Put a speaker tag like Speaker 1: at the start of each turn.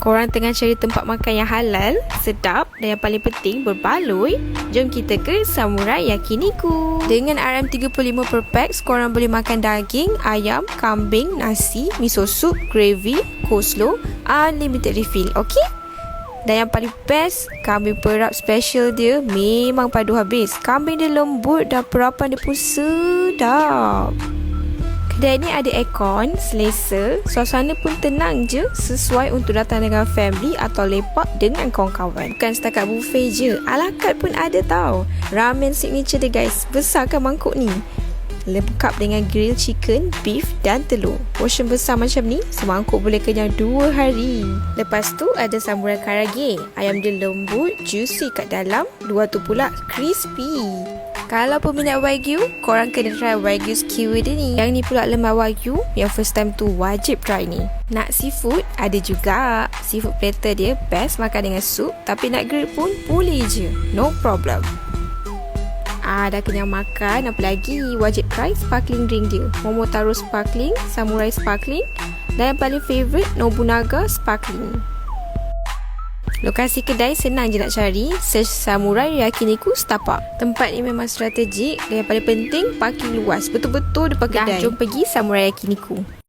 Speaker 1: Korang tengah cari tempat makan yang halal, sedap dan yang paling penting berbaloi? Jom kita ke Samurai Yakiniku. Dengan RM35 per pax, korang boleh makan daging, ayam, kambing, nasi, miso soup, gravy, coleslaw, unlimited refill. Okay? Dan yang paling best, kambing perap special dia memang padu habis. Kambing dia lembut dan perapan dia pun sedap. Kedai ni ada aircon, selesa, suasana pun tenang je sesuai untuk datang dengan family atau lepak dengan kawan-kawan. Bukan setakat buffet je, ala carte pun ada tau. Ramen signature dia guys, besar kan mangkuk ni? Lengkap dengan grill chicken, beef dan telur. Portion besar macam ni, semangkuk boleh kenyang 2 hari. Lepas tu ada samurai karage. Ayam dia lembut, juicy kat dalam. Dua tu pula crispy. Kalau peminat Wagyu, korang kena try Wagyu skewer dia ni. Yang ni pula lemak Wagyu, yang first time tu wajib try ni. Nak seafood, ada juga. Seafood platter dia best makan dengan sup, tapi nak grill pun boleh je. No problem. Ah, dah kenyang makan, apa lagi? Wajib try sparkling drink dia. Momotaro sparkling, samurai sparkling, dan yang paling favourite Nobunaga sparkling. Lokasi kedai senang je nak cari. Search Samurai Yakiniku Setapak. Tempat ni memang strategik Dan yang paling penting Parking luas. Betul-betul depan kedai Dah jom pergi Samurai Yakiniku